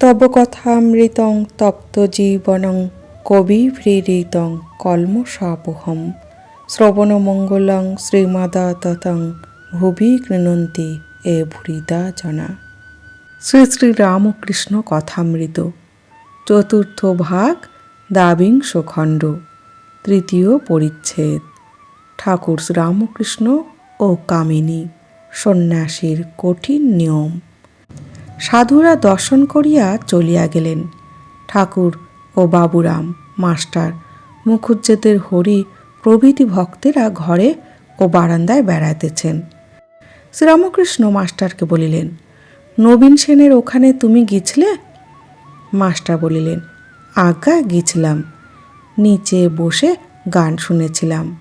তব কথামৃতং তপ্ত জীবনং কবি প্রেরিতং কলমসাপোহম শ্রবণমঙ্গলং শ্রীমাদাততং ভুবি গৃণন্তি এ ভুরিদা জনা। শ্রী শ্রী রামকৃষ্ণ কথামৃত। চতুর্থ ভাগ দাবিংশ খণ্ড তৃতীয় পরিচ্ছেদ। ঠাকুর রামকৃষ্ণ ও কামিনী সন্ন্যাসীর কঠিন নিয়ম। সাধুরা দর্শন করিয়া চলিয়া গেলেন। ঠাকুর ও বাবুরাম, মাস্টার মুখুজ্জেদের হরি প্রভৃতি ভক্তেরা ঘরে ও বারান্দায় বেড়াইতেছেন। শ্রীরামকৃষ্ণ মাস্টারকে বলিলেন, নবীন সেনের ওখানে তুমি গিছলে মাস্টার বলিলেন, আজ্ঞা গিছলাম নিচে বসে গান শুনেছিলাম।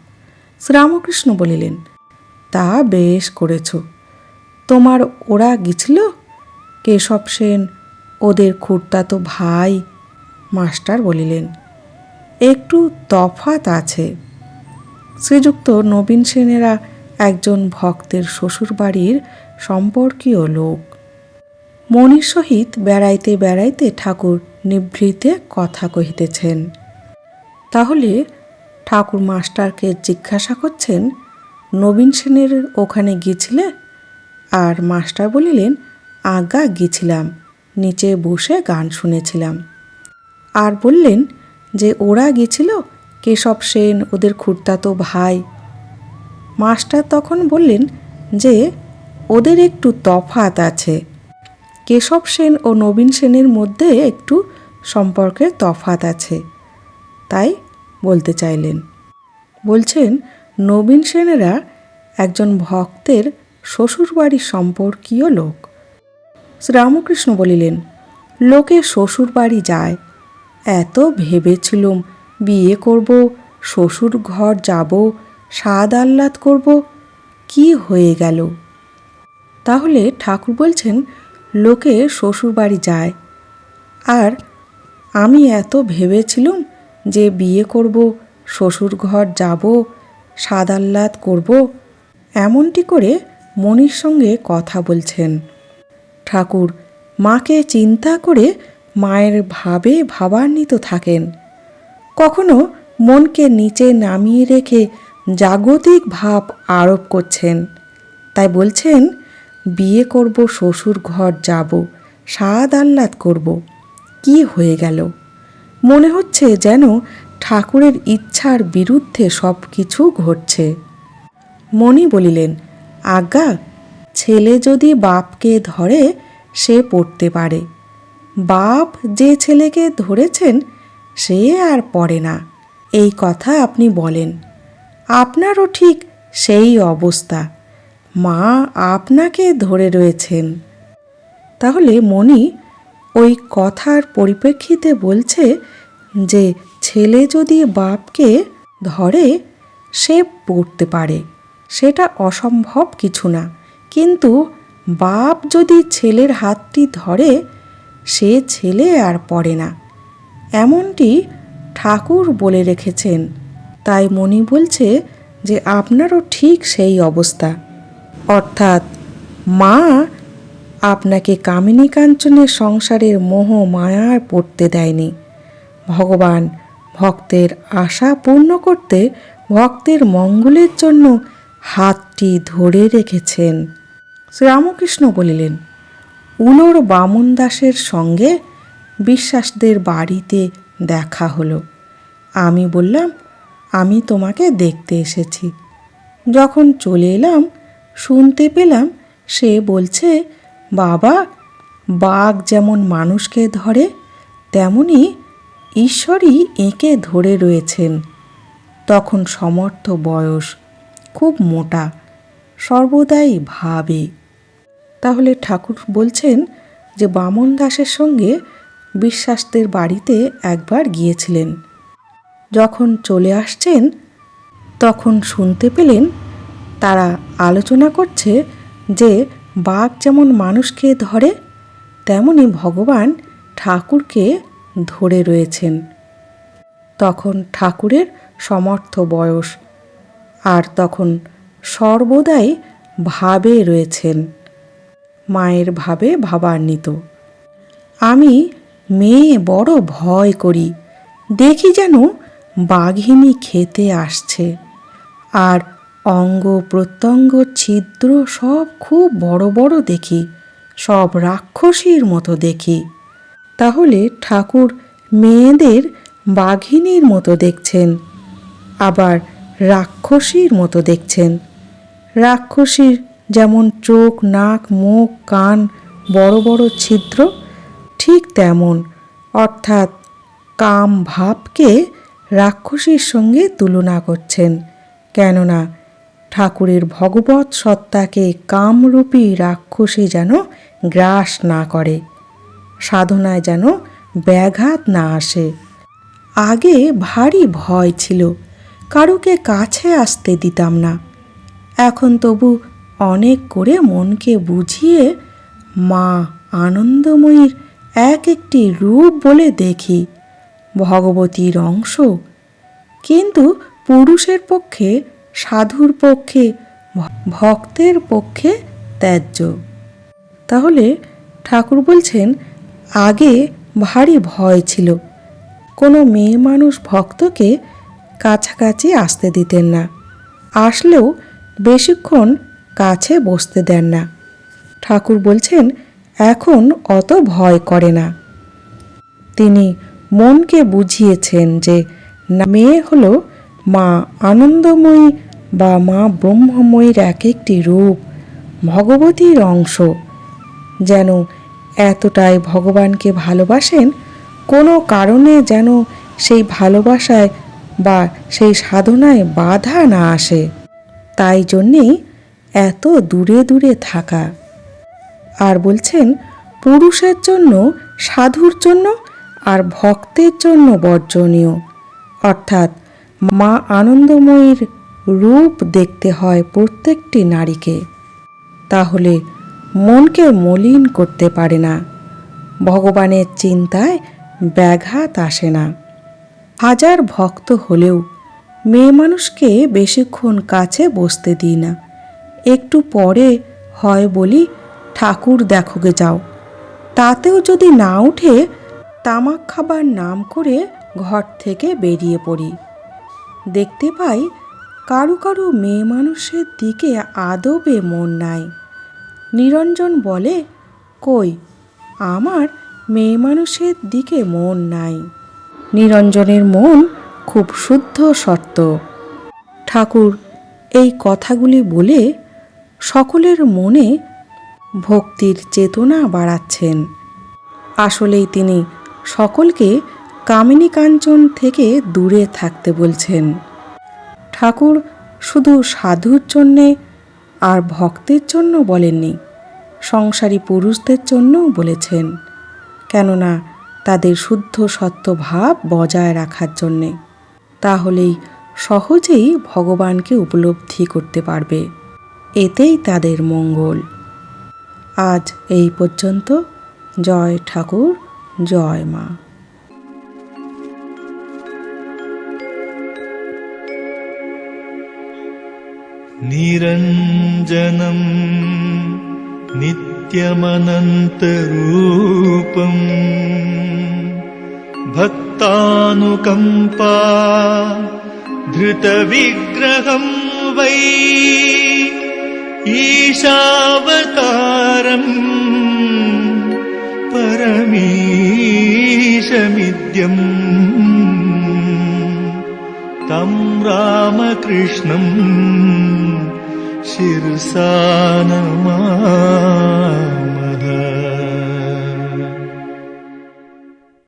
শ্রীরামকৃষ্ণ বলিলেন, তা বেশ করেছ। তোমার ওরা গিছল কেশব সেন, ওদের খুড়তাতো ভাই, মাস্টার বলিলেন, একটু তফাত আছে। শ্রীযুক্ত নবীন সেনেরা একজন ভক্তের শ্বশুরবাড়ির সম্পর্কীয় লোক। মনির সহিত বেড়াইতে বেড়াইতে ঠাকুর নিভৃতে কথা কহিতেছেন। তাহলে ঠাকুর মাস্টারকে জিজ্ঞাসা করছেন, নবীন সেনের ওখানে গিয়েছিলে? আর মাস্টার বলিলেন আজ্ঞা গেছিলাম, নিচে বসে গান শুনেছিলাম। আর বললেন যে ওরা গেছিল, কেশব সেন, ওদের খুড়তাতো ভাই। মাস্টার তখন বললেন যে ওদের একটু তফাত আছে। কেশব সেন ও নবীন সেনের মধ্যে একটু সম্পর্কের তফাত আছে, তাই বলতে চাইলেন। বলছেন, নবীন সেনেরা একজন ভক্তের শ্বশুরবাড়ির সম্পর্কীয় লোক। শ্রীরামকৃষ্ণ বলিলেন, লোকে শ্বশুরবাড়ি যায়। এত ভেবেছিলুম বিয়ে করব শ্বশুর ঘর যাব, স্বাদ আহ্লাদ করব, কি হয়ে গেল? তাহলে ঠাকুর বলছেন, লোকে শ্বশুরবাড়ি যায়। আর আমি এত ভেবেছিলুম যে বিয়ে করব শ্বশুর ঘর যাব, স্বাদ আহ্লাদ করব। এমনটি করে মনির সঙ্গে কথা বলছেন। ঠাকুর, মাকে চিন্তা করে মায়ের ভাবে ভাবান্বিত থাকেন। কখনো মনকে নিচে নামিয়ে রেখে জাগতিক ভাব আরোপ করছেন। তাই বলছেন, বিয়ে করব শ্বশুর ঘর যাব, স্বাদ আহ্লাদ করব। কি হয়ে গেল? মনে হচ্ছে যেন ঠাকুরের ইচ্ছার বিরুদ্ধে সব কিছু ঘটছে। মণি বলিলেন, আজ্ঞা ছেলে যদি বাপকে ধরে, সে পড়তে পারে। বাপ যে ছেলেকে ধরেছেন, সে আর পড়ে না। এই কথা আপনি বলেন। আপনারও ঠিক সেই অবস্থা। মা আপনাকে ধরে রয়েছেন। তাহলে মণি ওই কথার পরিপ্রেক্ষিতে বলছে যে, ছেলে যদি বাপকে ধরে, সে পড়তে পারে। সেটা অসম্ভব কিছু না। কিন্তু বাপ যদি ছেলের হাতটি ধরে, সে ছেলে আর পড়ে না। এমনটি ঠাকুর বলে রেখেছেন। তাই মণি বলছে যে, আপনারও ঠিক সেই অবস্থা। অর্থাৎ মা আপনাকে কামিনী কাঞ্চনের সংসারের মোহ মায়ার পড়তে দেয়নি। ভগবান ভক্তের আশা পূর্ণ করতে ভক্তের মঙ্গলের জন্য হাতটি ধরে রেখেছেন। শ্রীরামকৃষ্ণ বলিলেন, উলোর বামন দাসের সঙ্গে বিশ্বাসদের বাড়িতে দেখা হলো। আমি বললাম, আমি তোমাকে দেখতে এসেছি। যখন চলে এলাম, শুনতে পেলাম, সে বলছে, বাবা, বাঘ যেমন মানুষকে ধরে, তেমনি ঈশ্বরই এঁকে ধরে রয়েছেন। তখন সমর্থ বয়স খুব মোটা, সর্বদাই ভাবে। তাহলে ঠাকুর বলছেন যে বামন দাসের সঙ্গে বিশ্বাসদের বাড়িতে একবার গিয়েছিলেন। যখন চলে আসছেন, তখন শুনতে পেলেন তারা আলোচনা করছে যে বাঘ যেমন মানুষকে ধরে, তেমনি ভগবান ঠাকুরকে ধরে রয়েছেন। তখন ঠাকুরের সমর্থ বয়স, আর তখন সর্বদাই ভাবে রয়েছেন। মায়ের ভাবে ভাবান্বিত। আমি মেয়ে বড় ভয় করি, দেখি যেন বাঘিনী খেতে আসছে। আর অঙ্গ প্রত্যঙ্গ ছিদ্র সব খুব বড় বড় দেখি, সব রাক্ষসীর মতো দেখি। তাহলে ঠাকুর মেয়েদের বাঘিনীর মতো দেখছেন, আবার রাক্ষসীর মতো দেখছেন। রাক্ষসীর যেমন চোখ, নাক, মুখ, কান, বড় বড় ছিদ্র, ঠিক তেমন। অর্থাৎ কাম ভাবকে রাক্ষসীর সঙ্গে তুলনা করছেন। কেননা ঠাকুরের ভগবত সত্তাকে কামরূপী রাক্ষসী যেন গ্রাস না করে, সাধনায় যেন ব্যাঘাত না আসে। আগে ভারী ভয় ছিল, কারুকে কাছে আসতে দিতাম না। এখন তবু অনেক করে মনকে বুঝিয়ে মা আনন্দময়ীর এক একটি রূপ বলে দেখি। ভগবতীর অংশ। কিন্তু পুরুষের পক্ষে, সাধুর পক্ষে, ভক্তের পক্ষে ত্যায্য। তাহলে ঠাকুর বলছেন, আগে ভারী ভয় ছিল। কোনো মেয়ে মানুষ ভক্তকে কাছাকাছি আসতে দিতেন না। আসলেও বেশিক্ষণ কাছে বসতে দেন না। ঠাকুর বলছেন, এখন অত ভয় করে না। তিনি মনকে বুঝিয়েছেন যে মেয়ে হলো মা আনন্দময়ী বা মা ব্রহ্মময়ীর এক একটি রূপ, ভগবতীর অংশ। যেন এতটাই ভগবানকে ভালোবাসেন, কোনো কারণে যেন সেই ভালোবাসায় বা সেই সাধনায় বাধা না আসে। তাই জন্যেই এত দূরে দূরে থাকা। আর বলছেন, পুরুষের জন্য, সাধুর জন্য, আর ভক্তের জন্য বর্জনীয়। অর্থাৎ, মা আনন্দময়ীর রূপ দেখতে হয় প্রত্যেকটি নারীকে। তাহলে, মনকে মলিন করতে পারে না। ভগবানের চিন্তায় ব্যাঘাত আসে না। হাজার ভক্ত হলেও, মেয়ে মানুষকে বেশিক্ষণ কাছে বসতে দিই না। একটু পরে হয় বলি, ঠাকুর দেখোগে যাও। তাতেও যদি না উঠে তামাক খাবার নাম করে ঘর থেকে বেরিয়ে পড়ি। দেখতে পাই কারু কারু মেয়ে মানুষের দিকে আদবে মন নাই। নিরঞ্জন বলে, কই, আমার মেয়ে মানুষের দিকে মন নাই। নিরঞ্জনের মন খুব শুদ্ধ সত্য ঠাকুর এই কথাগুলি বলে সকলের মনে ভক্তির চেতনা বাড়াচ্ছেন। আসলেই তিনি সকলকে কামিনী কাঞ্চন থেকে দূরে থাকতে বলছেন। ঠাকুর শুধু সাধুর জন্যে আর ভক্তের জন্য বলেননি, সংসারী পুরুষদের জন্যও বলেছেন, কেননা তাদের শুদ্ধ সত্য ভাব বজায় রাখার জন্যে। তাহলেই সহজেই ভগবানকে উপলব্ধি করতে পারবে। এতেই তাদের মঙ্গল আজ এই পর্যন্ত জয় ঠাকুর জয় মা निरञ्जनम् नित्यमनन्तरूपम् भक्तानुकम्पा धृतविग्रहं वै ईशावतारम् परमीशमिद्यम् तं रामकृष्णम् शिरसा नमामि